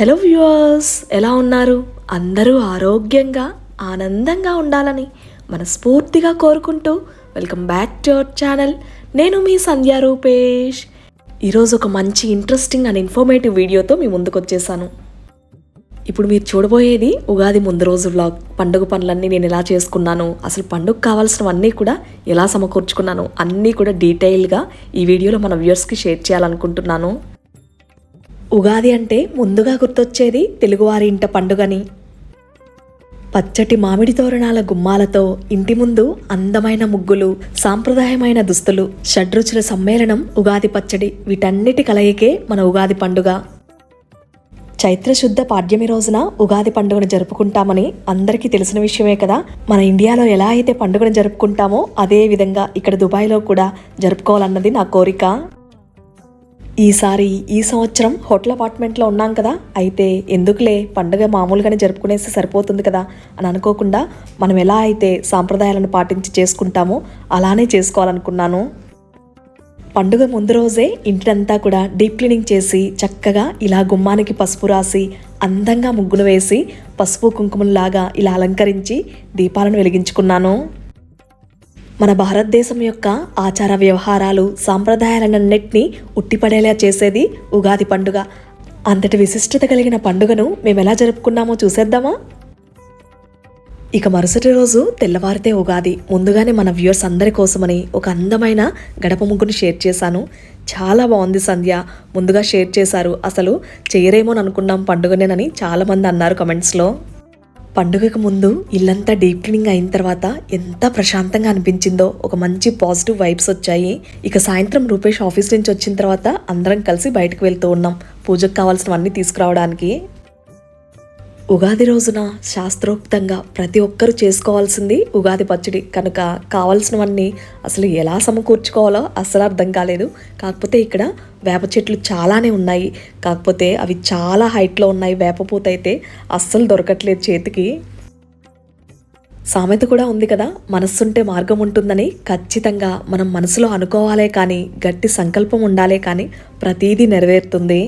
Hello viewers ఎలా ఉన్నారు? అందరూ ఆరోగ్యంగా ఆనందంగా ఉండాలని మనస్ఫూర్తిగా కోరుకుంటూ welcome back to our channel. నేను మీ సంధ్యా రూపేష్. ఈరోజు ఒక మంచి ఇంట్రెస్టింగ్ అండ్ ఇన్ఫర్మేటివ్ వీడియోతో మీ ముందుకు వచ్చేసాను ఇప్పుడు మీరు చూడబోయేది ఉగాది ముందు రోజు వ్లాగ్. పండుగ పనులన్నీ నేను ఎలా చేసుకున్నాను అసలు పండుగ కావాల్సినవన్నీ కూడా ఎలా సమకూర్చుకున్నాను అన్నీ కూడా డీటెయిల్గా ఈ వీడియోలో మన వ్యూవర్స్కి షేర్ చేయాలనుకుంటున్నాను. ఉగాది అంటే ముందుగా గుర్తొచ్చేది తెలుగువారి ఇంట పండుగని. పచ్చటి మామిడి తోరణాల గుమ్మాలతో ఇంటి ముందు అందమైన ముగ్గులు సాంప్రదాయమైన దుస్తులు షడ్రుచుల సమ్మేళనం ఉగాది పచ్చడి వీటన్నిటి కలయికే మన ఉగాది పండుగ. చైత్రశుద్ధ పాడ్యమి రోజున ఉగాది పండుగను జరుపుకుంటామని అందరికీ తెలిసిన విషయమే కదా. మన ఇండియాలో ఎలా అయితే పండుగను జరుపుకుంటామో అదే విధంగా ఇక్కడ దుబాయ్లో కూడా జరుపుకోవాలన్నది నా కోరిక. ఈసారి ఈ సంవత్సరం హోటల్ అపార్ట్మెంట్లో ఉన్నాం కదా. అయితే ఎందుకులే? పండుగ మామూలుగానే జరుపుకునేసి సరిపోతుంది కదా అని అనుకోకుండా మనం ఎలా అయితే సాంప్రదాయాలను పాటించి చేసుకుంటామో అలానే చేసుకోవాలనుకున్నాను. పండుగ ముందు రోజే ఇంటినంతా కూడా డీప్ క్లీనింగ్ చేసి చక్కగా ఇలా గుమ్మానికి పసుపు రాసి అందంగా ముగ్గులు వేసి పసుపు కుంకుమలాగా ఇలా అలంకరించి దీపాలను వెలిగించుకున్నాను. మన భారతదేశం యొక్క ఆచార వ్యవహారాలు సాంప్రదాయాలన్నింటినీ ఉట్టిపడేలా చేసేది ఉగాది పండుగ. అంతటి విశిష్టత కలిగిన పండుగను మేము ఎలా జరుపుకున్నామో చూసేద్దామా? ఇక మరుసటి రోజు తెల్లవారితే ఉగాది. ముందుగానే మన వ్యూవర్స్ అందరి కోసమని ఒక అందమైన గడప ముగ్గుని షేర్ చేశాను. చాలా బాగుంది సంధ్య. ముందుగా షేర్ చేశారు. అసలు చేయరేమోననుకున్నాం పండుగనేనని చాలామంది అన్నారు కమెంట్స్లో. పండుగకు ముందు ఇల్లంతా డీప్ క్లీనింగ్ అయిన తర్వాత ఎంత ప్రశాంతంగా అనిపించిందో ఒక మంచి పాజిటివ్ వైబ్స్ వచ్చాయి. ఇక సాయంత్రం రూపేష్ ఆఫీస్ నుంచి వచ్చిన తర్వాత అందరం కలిసి బయటకు వెళ్తూ ఉన్నాం. పూజకు కావాల్సినవన్నీ తీసుకురావడానికి. ఉగాది రోజున శాస్త్రోక్తంగా ప్రతి ఒక్కరూ చేసుకోవాల్సింది ఉగాది పచ్చడి. కనుక కావాల్సినవన్నీ అసలు ఎలా సమకూర్చుకోవాలో అసలు అర్థం కాలేదు. కాకపోతే ఇక్కడ వేప చెట్లు చాలానే ఉన్నాయి. కాకపోతే అవి చాలా హైట్లో ఉన్నాయి. వేప పూత అయితే అస్సలు దొరకట్లేదు చేతికి. సామెత కూడా ఉంది కదా మనస్సుంటే మార్గం ఉంటుందని. ఖచ్చితంగా మనం మనసులో అనుకోవాలే కానీ గట్టి సంకల్పం ఉండాలే కానీ ప్రతీదీ నెరవేరుతుంది.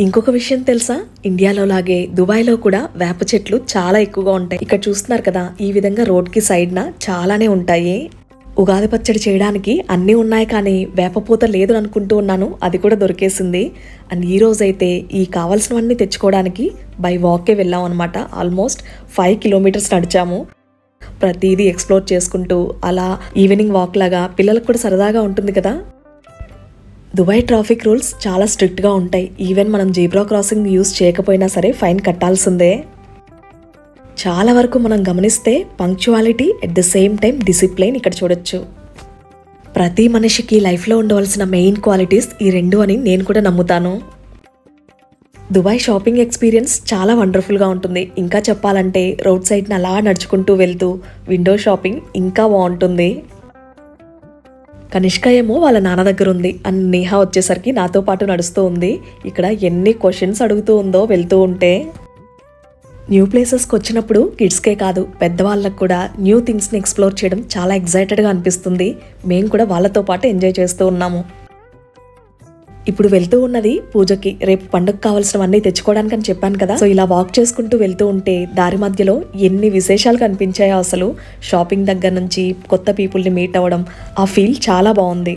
ఇంకొక విషయం తెలుసా? ఇండియాలో లాగే దుబాయ్లో కూడా వేప చెట్లు చాలా ఎక్కువగా ఉంటాయి. ఇక్కడ చూస్తున్నారు కదా ఈ విధంగా రోడ్కి సైడ్న చాలానే ఉంటాయి. ఉగాది పచ్చడి చేయడానికి అన్నీ ఉన్నాయి కానీ వేపపూత లేదు అనుకుంటూ ఉన్నాను. అది కూడా దొరికేసింది. అండ్ ఈ రోజైతే ఈ కావాల్సినవన్నీ తెచ్చుకోవడానికి బై వాకే వెళ్ళాం అనమాట ఆల్మోస్ట్ ఫైవ్ కిలోమీటర్స్ నడిచాము. ప్రతిదీ ఎక్స్ప్లోర్ చేసుకుంటూ అలా ఈవినింగ్ వాక్ లాగా పిల్లలకు కూడా సరదాగా ఉంటుంది కదా. దుబాయ్ ట్రాఫిక్ రూల్స్ చాలా స్ట్రిక్ట్గా ఉంటాయి. ఈవెన్ మనం జీబ్రా క్రాసింగ్ యూస్ చేయకపోయినా సరే ఫైన్ కట్టాల్సిందే. చాలా వరకు మనం గమనిస్తే punctuality at the same time discipline ఇక్కడ చూడొచ్చు. ప్రతి మనిషికి లైఫ్లో ఉండవలసిన మెయిన్ క్వాలిటీస్ ఈ రెండు అని నేను కూడా నమ్ముతాను. దుబాయ్ షాపింగ్ ఎక్స్పీరియన్స్ చాలా వండర్ఫుల్గా ఉంటుంది. ఇంకా చెప్పాలంటే రోడ్ సైడ్ని అలా నడుచుకుంటూ వెళ్తూ విండో షాపింగ్ ఇంకా బాగుంటుంది. కనిష్క ఏమో వాళ్ళ నాన్న దగ్గర ఉంది. అని నేహ వచ్చేసరికి నాతో పాటు నడుస్తూ ఉంది. ఇక్కడ ఎన్ని క్వశ్చన్స్ అడుగుతూ ఉందో వెళ్తూ ఉంటే. న్యూ ప్లేసెస్కి వచ్చినప్పుడు కిడ్స్కే కాదు పెద్దవాళ్ళకు కూడా న్యూ థింగ్స్ని ఎక్స్ప్లోర్ చేయడం చాలా ఎగ్జైటెడ్గా అనిపిస్తుంది. మేము కూడా వాళ్ళతో పాటు ఎంజాయ్ చేస్తూ ఉన్నాము. ఇప్పుడు వెళ్తూ ఉన్నది పూజకి. రేపు పండుగ కావాల్సినవన్నీ తెచ్చుకోవడానికి అని చెప్పాను కదా. సో ఇలా వాక్ చేసుకుంటూ వెళ్తూ ఉంటే దారి మధ్యలో ఎన్ని విశేషాలు కనిపించాయో అసలు. షాపింగ్ దగ్గర నుంచి కొత్త పీపుల్ని మీట్ అవ్వడం ఆ ఫీల్ చాలా బాగుంది.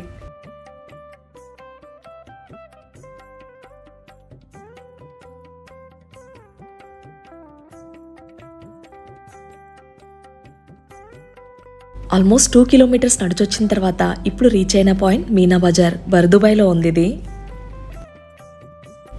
ఆల్మోస్ట్ టూ కిలోమీటర్స్ నడిచొచ్చిన తర్వాత ఇప్పుడు రీచ్ అయిన పాయింట్ మీనా బజార్ బర్దుబాయ్లో ఉంది ఇది.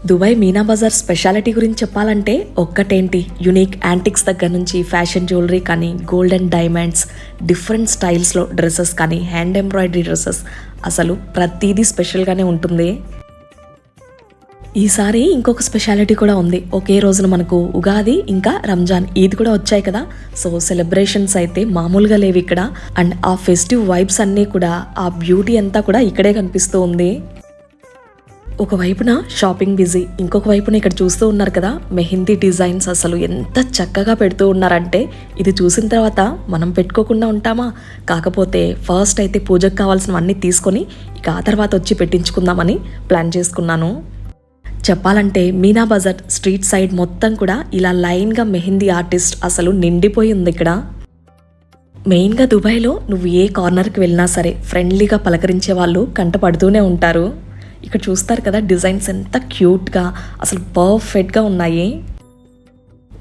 దుబాయ్ మీనా బజార్ స్పెషాలిటీ గురించి చెప్పాలంటే ఒక్కటేంటి? యునిక్ యాంటిక్స్ దగ్గర నుంచి ఫ్యాషన్ జ్యువెలరీ కానీ గోల్డ్ అండ్ డైమండ్స్ డిఫరెంట్ స్టైల్స్లో డ్రెస్సెస్ కానీ హ్యాండ్ ఎంబ్రాయిడరీ డ్రెస్సెస్ అసలు ప్రతిదీ స్పెషల్గానే ఉంటుంది. ఈసారి ఇంకొక స్పెషాలిటీ కూడా ఉంది. ఒకే రోజున మనకు ఉగాది ఇంకా రంజాన్ ఈద్ కూడా వచ్చాయి కదా. సో సెలబ్రేషన్స్ అయితే మామూలుగా లేవు ఇక్కడ. అండ్ ఆ ఫెస్టివ్ వైబ్స్ అన్నీ కూడా ఆ బ్యూటీ అంతా కూడా ఇక్కడే కనిపిస్తూ ఉంది. ఒకవైపున షాపింగ్ బిజీ ఇంకొక వైపున ఇక్కడ చూస్తూ ఉన్నారు కదా మెహందీ డిజైన్స్ అసలు ఎంత చక్కగా పెడుతూ ఉన్నారంటే ఇది చూసిన తర్వాత మనం పెట్టుకోకుండా ఉంటామా? కాకపోతే ఫస్ట్ అయితే పూజకు కావాల్సినవన్నీ తీసుకొని ఇక ఆ తర్వాత వచ్చి పెట్టించుకుందామని ప్లాన్ చేసుకున్నాను. చెప్పాలంటే మీనా బజార్ స్ట్రీట్ సైడ్ మొత్తం కూడా ఇలా లైన్గా మెహందీ ఆర్టిస్ట్ అసలు నిండిపోయి ఉంది ఇక్కడ. మెయిన్గా దుబాయ్లో నువ్వు ఏ కార్నర్కి వెళ్ళినా సరే ఫ్రెండ్లీగా పలకరించే వాళ్ళు కంట పడుతూనే ఉంటారు. ఇక్కడ చూస్తారు కదా డిజైన్స్ ఎంత క్యూట్గా అసలు పర్ఫెక్ట్గా ఉన్నాయి.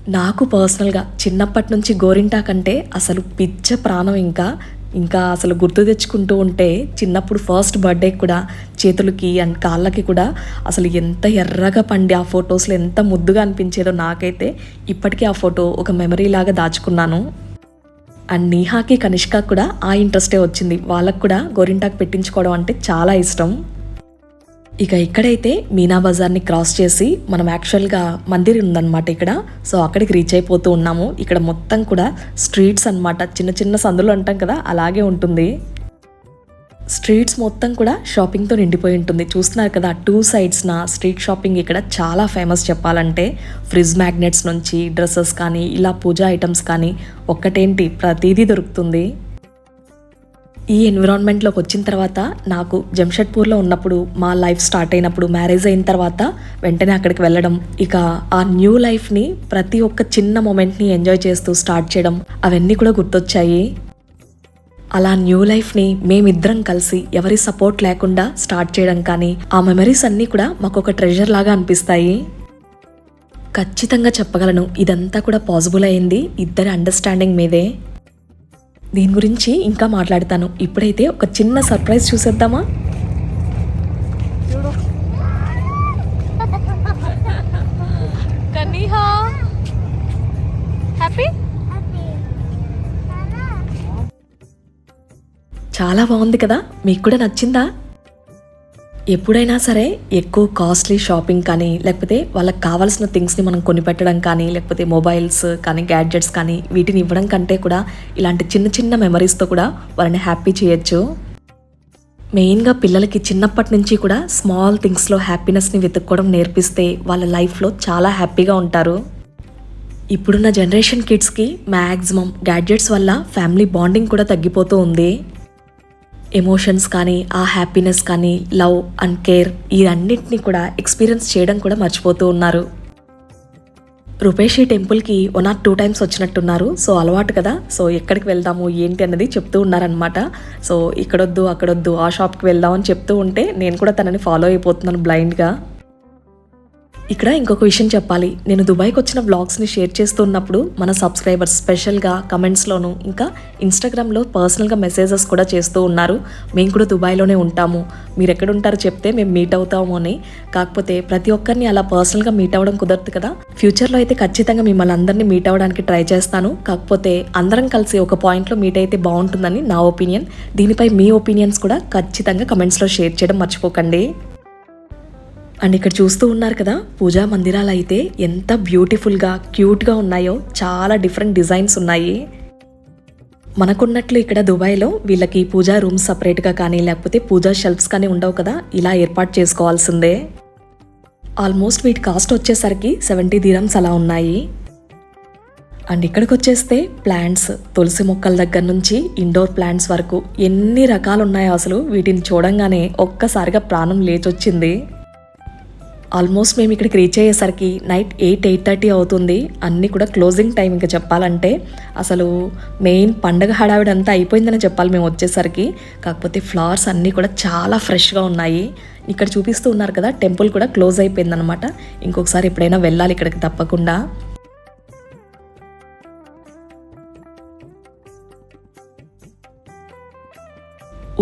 నాకు పర్సనల్గా చిన్నప్పటి నుంచి గోరింటా కంటే అసలు పిచ్చ ప్రాణం ఇంకా. ఇంకా అసలు గుర్తు తెచ్చుకుంటూ ఉంటే చిన్నప్పుడు ఫస్ట్ బర్త్డే కూడా చేతులకి అండ్ కాళ్ళకి కూడా అసలు ఎంత ఎర్రగా పండి ఆ ఫొటోస్లో ఎంత ముద్దుగా అనిపించేదో నాకైతే ఇప్పటికీ ఆ ఫోటో ఒక మెమరీ లాగా దాచుకున్నాను. అండ్ నీహాకి కనిష్క కూడా ఆ ఇంట్రెస్టే వచ్చింది. వాళ్ళకు కూడా గోరింటాకు పెట్టించుకోవడం అంటే చాలా ఇష్టం. ఇక ఇక్కడైతే మీనా బజార్ని క్రాస్ చేసి మనం యాక్చువల్గా మందిర్ ఉందన్నమాట ఇక్కడ. సో అక్కడికి రీచ్ అయిపోతూ ఉన్నాము. ఇక్కడ మొత్తం కూడా స్ట్రీట్స్ అన్నమాట. చిన్న చిన్న సందులు అంటాం కదా అలాగే ఉంటుంది. స్ట్రీట్స్ మొత్తం కూడా షాపింగ్తో నిండిపోయి ఉంటుంది. చూస్తున్నారు కదా టూ సైడ్స్న స్ట్రీట్ షాపింగ్ ఇక్కడ చాలా ఫేమస్ చెప్పాలంటే. ఫ్రిడ్జ్ మ్యాగ్నెట్స్ నుంచి డ్రెస్సెస్ కానీ ఇలా పూజా ఐటమ్స్ కానీ ఒక్కటేంటి? ప్రతిదీ దొరుకుతుంది. ఈ ఎన్విరాన్మెంట్లోకి వచ్చిన తర్వాత నాకు జంషెడ్పూర్లో ఉన్నప్పుడు మా లైఫ్ స్టార్ట్ అయినప్పుడు మ్యారేజ్ అయిన తర్వాత వెంటనే అక్కడికి వెళ్ళడం ఇక ఆ న్యూ లైఫ్ని ప్రతి ఒక్క చిన్న మూమెంట్ని ఎంజాయ్ చేస్తూ స్టార్ట్ చేయడం అవన్నీ కూడా గుర్తొచ్చాయి. అలా న్యూ లైఫ్ని మేమిద్దరం కలిసి ఎవరి సపోర్ట్ లేకుండా స్టార్ట్ చేయడం కానీ ఆ మెమరీస్ అన్నీ కూడా మాకు ఒక ట్రెజర్ లాగా అనిపిస్తాయి. ఖచ్చితంగా చెప్పగలను ఇదంతా కూడా పాసిబుల్ అయింది ఇద్దరి అండర్స్టాండింగ్ మీదే. దీని గురించి ఇంకా మాట్లాడతాను. ఇప్పుడైతే ఒక చిన్న సర్ప్రైజ్ చూసేద్దామా? చాలా బాగుంది కదా? మీకు కూడా నచ్చిందా? ఎప్పుడైనా సరే ఎక్కువ కాస్ట్లీ షాపింగ్ కానీ లేకపోతే వాళ్ళకి కావాల్సిన థింగ్స్ని మనం కొనిపెట్టడం కానీ లేకపోతే మొబైల్స్ కానీ గ్యాడ్జెట్స్ కానీ వీటిని ఇవ్వడం కంటే కూడా ఇలాంటి చిన్న చిన్న మెమరీస్తో కూడా వాళ్ళని హ్యాపీ చేయొచ్చు. మెయిన్గా పిల్లలకి చిన్నప్పటి నుంచి కూడా స్మాల్ థింగ్స్లో హ్యాపీనెస్ని వెతుక్కోవడం నేర్పిస్తే వాళ్ళ లైఫ్లో చాలా హ్యాపీగా ఉంటారు. ఇప్పుడున్న జనరేషన్ కిడ్స్కి మ్యాక్సిమం గ్యాడ్జెట్స్ వల్ల ఫ్యామిలీ బాండింగ్ కూడా తగ్గిపోతూ ఉంది. ఎమోషన్స్ కానీ ఆ హ్యాపీనెస్ కానీ లవ్ అండ్ కేర్ ఈ కూడా ఎక్స్పీరియన్స్ చేయడం కూడా మర్చిపోతూ ఉన్నారు. రూపేషి టెంపుల్కి వన్ ఆర్ టూ టైమ్స్ వచ్చినట్టున్నారు. సో అలవాటు కదా. సో ఎక్కడికి వెళ్దాము ఏంటి అన్నది చెప్తూ ఉన్నారనమాట సో ఇక్కడొద్దు అక్కడొద్దు ఆ షాప్కి వెళ్దాం అని చెప్తూ ఉంటే నేను కూడా తనని ఫాలో అయిపోతున్నాను బ్లైండ్గా. ఇక్కడ ఇంకొక విషయం చెప్పాలి. నేను దుబాయ్కి వచ్చిన వ్లాగ్స్ని షేర్ చేస్తున్నప్పుడు మన సబ్స్క్రైబర్స్ స్పెషల్గా కమెంట్స్లోను ఇంకా ఇన్స్టాగ్రామ్లో పర్సనల్గా మెసేజెస్ కూడా చేస్తూ ఉన్నారు. మేము కూడా దుబాయ్లోనే ఉంటాము. మీరు ఎక్కడ ఉంటారో చెప్తే మేము మీట్ అవుతాము అని. కాకపోతే ప్రతి ఒక్కరిని అలా పర్సనల్గా మీట్ అవ్వడం కుదరదు కదా. ఫ్యూచర్లో అయితే ఖచ్చితంగా మిమ్మల్ని అందరినీ మీట్ అవ్వడానికి ట్రై చేస్తాను. కాకపోతే అందరం కలిసి ఒక పాయింట్లో మీట్ అయితే బాగుంటుందని నా ఒపీనియన్. దీనిపై మీ ఒపీనియన్స్ కూడా ఖచ్చితంగా కమెంట్స్లో షేర్ చేయడం మర్చిపోకండి. అండ్ ఇక్కడ చూస్తూ ఉన్నారు కదా పూజా మందిరాలు అయితే ఎంత బ్యూటిఫుల్గా క్యూట్గా ఉన్నాయో చాలా డిఫరెంట్ డిజైన్స్ ఉన్నాయి. మనకున్నట్లు ఇక్కడ దుబాయ్లో వీళ్ళకి పూజా రూమ్స్ సపరేట్గా కానీ లేకపోతే పూజా షెల్ఫ్స్ కానీ ఉండవు కదా ఇలా ఏర్పాటు చేసుకోవాల్సిందే. ఆల్మోస్ట్ వీటి కాస్ట్ వచ్చేసరికి సెవెంటీ దీరమ్స్ అలా ఉన్నాయి. అండ్ ఇక్కడికి వచ్చేస్తే ప్లాంట్స్ తులసి మొక్కల దగ్గర నుంచి ఇండోర్ ప్లాంట్స్ వరకు ఎన్ని రకాలు ఉన్నాయో అసలు వీటిని చూడంగానే ఒక్కసారిగా ప్రాణం లేచొచ్చింది. ఆల్మోస్ట్ మేము ఇక్కడికి రీచ్ అయ్యేసరికి నైట్ ఎయిట్ ఎయిట్ థర్టీ అవుతుంది. అన్నీ కూడా క్లోజింగ్ టైం ఇంకా చెప్పాలంటే అసలు మెయిన్ పండగ హడావిడి అంతా అయిపోయిందని చెప్పాలి మేము వచ్చేసరికి. కాకపోతే ఫ్లవర్స్ అన్నీ కూడా చాలా ఫ్రెష్గా ఉన్నాయి. ఇక్కడ చూపిస్తూ ఉన్నారు కదా టెంపుల్ కూడా క్లోజ్ అయిపోయిందనమాట. ఇంకొకసారి ఎప్పుడైనా వెళ్ళాలి ఇక్కడికి తప్పకుండా.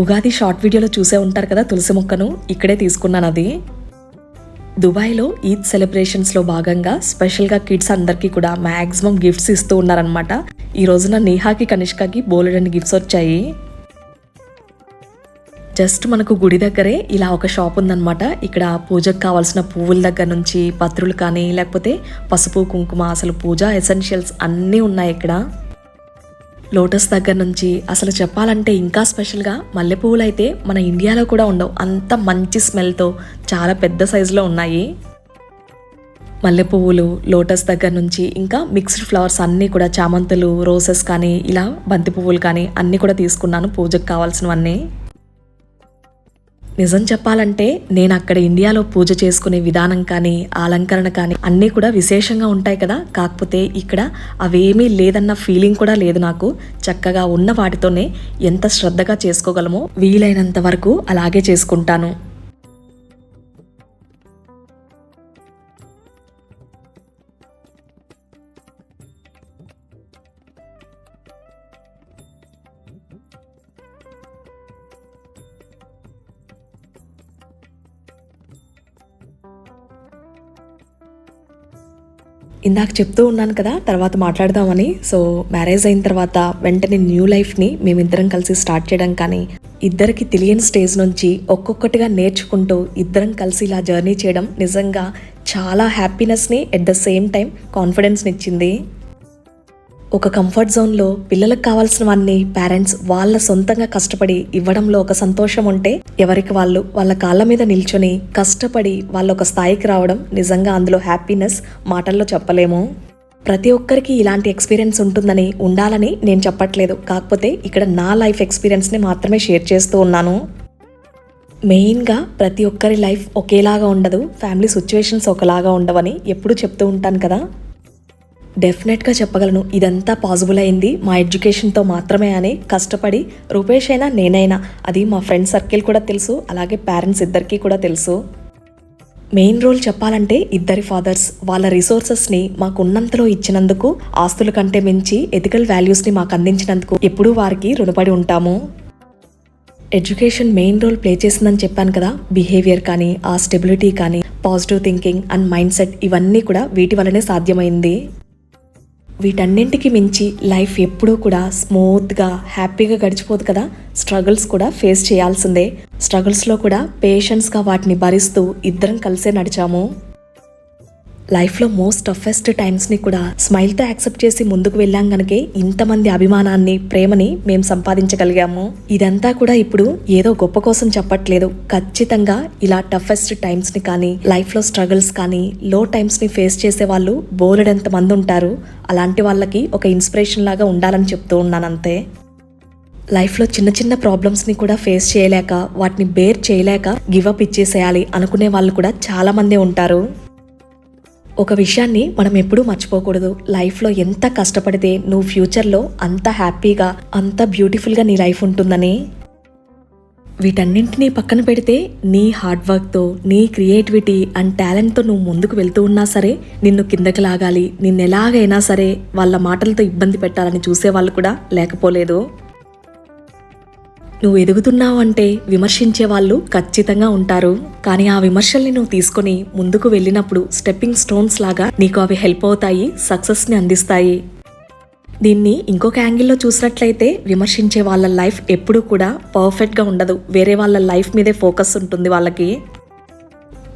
ఉగాది షార్ట్ వీడియోలో చూసే ఉంటారు కదా తులసి మొక్కను ఇక్కడే తీసుకున్నాను అది. దుబాయ్లో ఈద్ సెలబ్రేషన్స్లో భాగంగా స్పెషల్గా కిడ్స్ అందరికీ కూడా మ్యాక్సిమం గిఫ్ట్స్ ఇస్తూ ఉన్నారనమాట ఈ రోజున నేహాకి కనిష్కకి బోలెడని గిఫ్ట్స్ వచ్చాయి. జస్ట్ మనకు గుడి దగ్గరే ఇలా ఒక షాప్ ఉందన్నమాట. ఇక్కడ పూజకు కావాల్సిన పువ్వుల దగ్గర నుంచి పత్రులు కానీ లేకపోతే పసుపు కుంకుమ అసలు పూజా ఎసెన్షియల్స్ అన్నీ ఉన్నాయి ఇక్కడ. లోటస్ దగ్గర నుంచి అసలు చెప్పాలంటే ఇంకా స్పెషల్గా మల్లెపువ్వులు అయితే మన ఇండియాలో కూడా ఉండవు. అంత మంచి స్మెల్తో చాలా పెద్ద సైజులో ఉన్నాయి. మల్లెపువ్వులు లోటస్ దగ్గర నుంచి ఇంకా మిక్స్డ్ ఫ్లవర్స్ అన్నీ కూడా చామంతులు రోసెస్ కానీ ఇలా బంతి పువ్వులు కానీ అన్నీ కూడా తీసుకున్నాను. పూజకు కావాల్సినవన్నీ. నిజం చెప్పాలంటే నేను అక్కడ ఇండియాలో పూజ చేసుకునే విధానం కానీ అలంకరణ కానీ అన్నీ కూడా విశేషంగా ఉంటాయి కదా. కాకపోతే ఇక్కడ అవేమీ లేదన్న ఫీలింగ్ కూడా లేదు నాకు. చక్కగా ఉన్న వాటితోనే ఎంత శ్రద్ధగా చేసుకోగలమో వీలైనంత వరకు అలాగే చేసుకుంటాను. ఇందాక చెప్తూ ఉన్నాను కదా తర్వాత మాట్లాడదామని. సో మ్యారేజ్ అయిన తర్వాత వెంటనే న్యూ లైఫ్ని మేమిద్దరం కలిసి స్టార్ట్ చేయడం కానీ ఇద్దరికి తెలియని స్టేజ్ నుంచి ఒక్కొక్కటిగా నేర్చుకుంటూ ఇద్దరం కలిసి ఇలా జర్నీ చేయడం నిజంగా చాలా హ్యాపీనెస్ని ఎట్ ద సేమ్ టైం కాన్ఫిడెన్స్ని ఇచ్చింది ఒక కంఫర్ట్ జోన్లో పిల్లలకు కావాల్సినవన్నీ పేరెంట్స్ వాళ్ళ సొంతంగా కష్టపడి ఇవ్వడంలో ఒక సంతోషం ఉంటే ఎవరికి వాళ్ళు వాళ్ళ కాళ్ళ మీద నిల్చొని కష్టపడి వాళ్ళ ఒక స్థాయికి రావడం నిజంగా అందులో హ్యాపీనెస్ మాటల్లో చెప్పలేము. ప్రతి ఒక్కరికి ఇలాంటి ఎక్స్పీరియన్స్ ఉంటుందని ఉండాలని నేను చెప్పట్లేదు. కాకపోతే ఇక్కడ నా లైఫ్ ఎక్స్పీరియన్స్ని మాత్రమే షేర్ చేస్తూ ఉన్నాను. మెయిన్గా ప్రతి ఒక్కరి లైఫ్ ఒకేలాగా ఉండదు. ఫ్యామిలీ సిచ్యువేషన్స్ ఒకలాగా ఉండవని ఎప్పుడూ చెప్తూ ఉంటాను కదా. డెఫినెట్గా చెప్పగలను. ఇదంతా పాసిబుల్ అయింది. మా ఎడ్యుకేషన్తో మాత్రమే అని కష్టపడి రూపేష్ అయినా నేనైనా అది మా ఫ్రెండ్ సర్కిల్ కూడా తెలుసు అలాగే పేరెంట్స్ ఇద్దరికీ కూడా తెలుసు. మెయిన్ రోల్ చెప్పాలంటే ఇద్దరి ఫాదర్స్. వాళ్ళ రిసోర్సెస్ని మాకు ఉన్నంతలో ఇచ్చినందుకు ఆస్తుల కంటే మించి ఎథికల్ వాల్యూస్ని మాకు అందించినందుకు ఎప్పుడూ వారికి రుణపడి ఉంటాము. ఎడ్యుకేషన్ మెయిన్ రోల్ ప్లే చేసిందని చెప్పాను కదా బిహేవియర్ కానీ ఆ స్టెబిలిటీ కానీ positive thinking and mind set ఇవన్నీ కూడా వీటి వల్లనే సాధ్యమైంది. వీటన్నింటికి మించి లైఫ్ ఎప్పుడూ కూడా స్మూత్గా హ్యాపీగా గడిచిపోదు కదా. స్ట్రగుల్స్ కూడా ఫేస్ చేయాల్సిందే. స్ట్రగుల్స్లో కూడా పేషెన్స్గా వాటిని భరిస్తూ ఇద్దరం కలిసే నడిచాము. లైఫ్లో మోస్ట్ టఫెస్ట్ టైమ్స్ని కూడా స్మైల్తో యాక్సెప్ట్ చేసి ముందుకు వెళ్ళాం గనకే ఇంతమంది అభిమానాన్ని ప్రేమని మేము సంపాదించగలిగాము. ఇదంతా కూడా ఇప్పుడు ఏదో గొప్ప కోసం చెప్పట్లేదు. ఖచ్చితంగా ఇలా టఫెస్ట్ టైమ్స్ని కానీ లైఫ్లో స్ట్రగుల్స్ కానీ లో టైమ్స్ని ఫేస్ చేసే వాళ్ళు బోలెడంత మంది ఉంటారు. అలాంటి వాళ్ళకి ఒక ఇన్స్పిరేషన్ లాగా ఉండాలని చెప్తూ ఉన్నాను అంతే లైఫ్లో చిన్న చిన్న ప్రాబ్లమ్స్ని కూడా ఫేస్ చేయలేక వాటిని బేర్ చేయలేక గివప్ ఇచ్చేసేయాలి అనుకునే వాళ్ళు కూడా చాలామందే ఉంటారు. ఒక విషయాన్ని మనం ఎప్పుడూ మర్చిపోకూడదు. లైఫ్లో ఎంత కష్టపడితే నువ్వు ఫ్యూచర్లో అంత హ్యాపీగా అంత బ్యూటిఫుల్గా నీ లైఫ్ ఉంటుందని? వీటన్నింటినీ పక్కన పెడితే నీ హార్డ్ వర్క్తో నీ క్రియేటివిటీ అండ్ టాలెంట్తో నువ్వు ముందుకు వెళ్తూ ఉన్నా సరే నిన్ను కిందకి లాగాలి. నిన్ను ఎలాగైనా సరే వాళ్ళ మాటలతో ఇబ్బంది పెట్టాలని చూసే వాళ్ళు కూడా లేకపోలేదు. నువ్వు ఎదుగుతున్నావు అంటే విమర్శించే వాళ్ళు ఖచ్చితంగా ఉంటారు. కానీ ఆ విమర్శల్ని నువ్వు తీసుకొని ముందుకు వెళ్ళినప్పుడు స్టెప్పింగ్ స్టోన్స్ లాగా నీకు అవి హెల్ప్ అవుతాయి సక్సెస్ని అందిస్తాయి. దీన్ని ఇంకొక యాంగిల్లో చూసినట్లయితే విమర్శించే వాళ్ళ లైఫ్ ఎప్పుడూ కూడా పర్ఫెక్ట్గా ఉండదు. వేరే వాళ్ళ లైఫ్ మీదే ఫోకస్ ఉంటుంది వాళ్ళకి.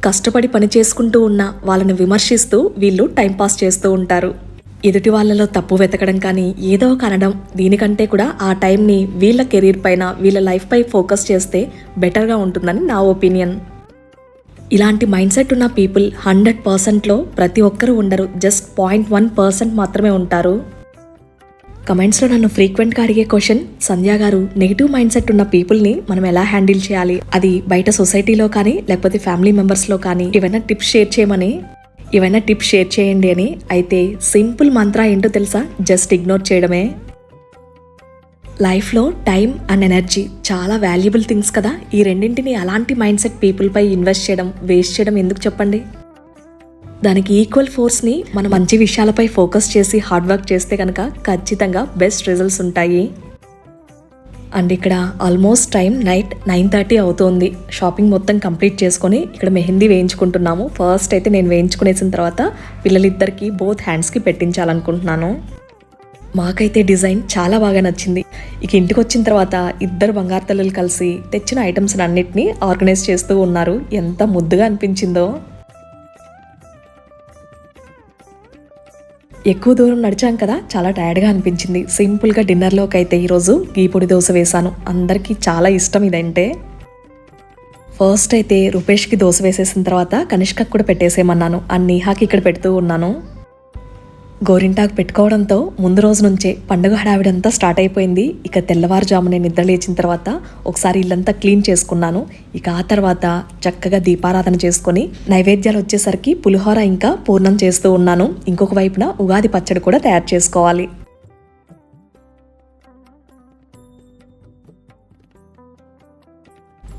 కష్టపడి పని చేసుకుంటూ ఉన్న వాళ్ళని విమర్శిస్తూ వీళ్ళు టైంపాస్ చేస్తూ ఉంటారు. ఎదుటి వాళ్ళలో తప్పు వెతకడం కానీ ఏదో ఒక అనడం దీనికంటే కూడా ఆ టైంని వీళ్ళ కెరీర్ పైన వీళ్ళ లైఫ్ పై ఫోకస్ చేస్తే బెటర్గా ఉంటుందని నా ఒపీనియన్. ఇలాంటి మైండ్ సెట్ ఉన్న పీపుల్ హండ్రెడ్ పర్సెంట్లో ప్రతి ఒక్కరూ ఉండరు. జస్ట్ పాయింట్ వన్ పర్సెంట్ మాత్రమే ఉంటారు. కమెంట్స్లో నన్ను ఫ్రీక్వెంట్గా అడిగే క్వశ్చన్ సంధ్యా గారు నెగిటివ్ మైండ్ సెట్ ఉన్న పీపుల్ని మనం ఎలా హ్యాండిల్ చేయాలి? అది బయట సొసైటీలో కానీ లేకపోతే ఫ్యామిలీ మెంబర్స్లో కానీ ఏమైనా టిప్స్ షేర్ చేయమని ఏవైనా టిప్ షేర్ చేయండి అని. అయితే సింపుల్ మంత్ర ఏంటో తెలుసా? జస్ట్ ఇగ్నోర్ చేయడమే. లైఫ్లో టైం అండ్ ఎనర్జీ చాలా వాల్యుబుల్ థింగ్స్ కదా. ఈ రెండింటిని అలాంటి మైండ్ సెట్ పీపుల్పై ఇన్వెస్ట్ చేయడం వేస్ట్ చేయడం ఎందుకు చెప్పండి? దానికి ఈక్వల్ ఫోర్స్ని మనం మంచి విషయాలపై ఫోకస్ చేసి హార్డ్ వర్క్ చేస్తే కనుక ఖచ్చితంగా బెస్ట్ రిజల్ట్స్ ఉంటాయి. అండ్ ఇక్కడ almost time night nine thirty అవుతోంది. షాపింగ్ మొత్తం కంప్లీట్ చేసుకొని ఇక్కడ మెహందీ వేయించుకుంటున్నాము. ఫస్ట్ అయితే నేను వేయించుకునేసిన తర్వాత పిల్లలిద్దరికి బోత్ హ్యాండ్స్కి పెట్టించాలనుకుంటున్నాను. మాకైతే డిజైన్ చాలా బాగా నచ్చింది. ఇక ఇంటికి వచ్చిన తర్వాత ఇద్దరు బంగారు తల్లులు కలిసి తెచ్చిన ఐటమ్స్ అన్నిటినీ ఆర్గనైజ్ చేస్తూ ఉన్నారు. ఎంత ముద్దుగా అనిపించిందో. ఎక్కువ దూరం నడిచాం కదా చాలా టైర్డ్గా అనిపించింది. సింపుల్గా డిన్నర్లోకి అయితే ఈరోజు గీ పొడి దోశ వేశాను అందరికీ చాలా ఇష్టం ఇదంటే. ఫస్ట్ అయితే రూపేష్కి దోశ వేసేసిన తర్వాత కనిష్కకు కూడా పెట్టేసేమన్నాను అండ్ నీహాకి ఇక్కడ పెడుతూ ఉన్నాను. గోరింటాకు పెట్టుకోవడంతో ముందు రోజు నుంచే పండుగ హడావిడంతా స్టార్ట్ అయిపోయింది. ఇక తెల్లవారుజామునే నిద్ర లేచిన తర్వాత ఒకసారి ఇల్లంతా క్లీన్ చేసుకున్నాను. ఇక ఆ తర్వాత చక్కగా దీపారాధన చేసుకొని నైవేద్యాలు వచ్చేసరికి పులిహోర ఇంకా పూర్ణం చేస్తూ ఉన్నాను. ఇంకొక వైపున ఉగాది పచ్చడి కూడా తయారు చేసుకోవాలి.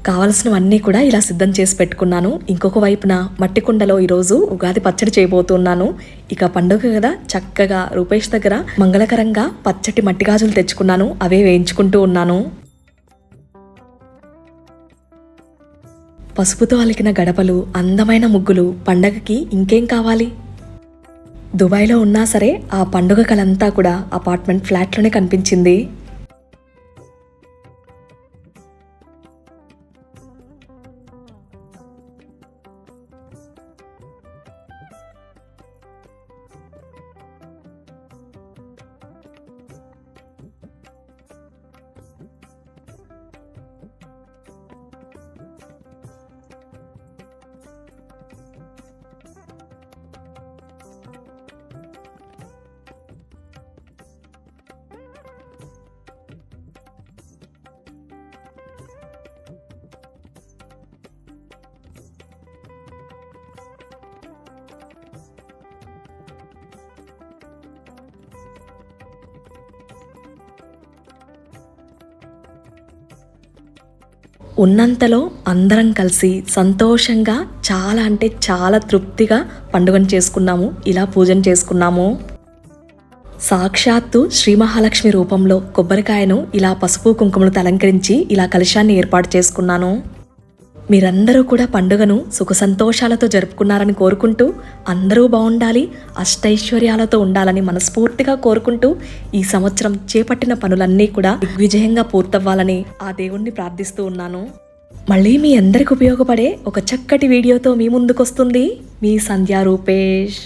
కావలసినవన్నీ కూడా ఇలా సిద్ధం చేసి పెట్టుకున్నాను. ఇంకొక వైపున మట్టి కుండలో ఈరోజు ఉగాది పచ్చడి చేయబోతున్నాను ఇక పండుగ కదా చక్కగా రూపేష్ దగ్గర మంగళకరంగా పచ్చటి మట్టి గాజులు తెచ్చుకున్నాను. అవే వేయించుకుంటూ ఉన్నాను. పసుపుతో అలికిన గడపలు అందమైన ముగ్గులు పండగకి ఇంకేం కావాలి? దుబాయ్లో ఉన్నా సరే ఆ పండుగ కలంతా కూడా అపార్ట్మెంట్ ఫ్లాట్లోనే కనిపించింది. ఉన్నంతలో అందరం కలిసి సంతోషంగా చాలా అంటే చాలా తృప్తిగా పండుగను చేసుకున్నాము. ఇలా పూజను చేసుకున్నాము. సాక్షాత్తు శ్రీ మహాలక్ష్మి రూపంలో కొబ్బరికాయను ఇలా పసుపు కుంకుమలతో అలంకరించి ఇలా కలశాన్ని ఏర్పాటు చేసుకున్నాను. మీరందరూ కూడా పండుగను సుఖ సంతోషాలతో జరుపుకున్నారని కోరుకుంటూ అందరూ బాగుండాలి అష్టైశ్వర్యాలతో ఉండాలని మనస్ఫూర్తిగా కోరుకుంటూ ఈ సంవత్సరం చేపట్టిన పనులన్నీ కూడా విజయంగా పూర్తవ్వాలని ఆ దేవుణ్ణి ప్రార్థిస్తూ ఉన్నాను. మళ్ళీ మీ అందరికి ఉపయోగపడే ఒక చక్కటి వీడియోతో మీ ముందుకొస్తుంది. మీ సంధ్యా రూపేష్.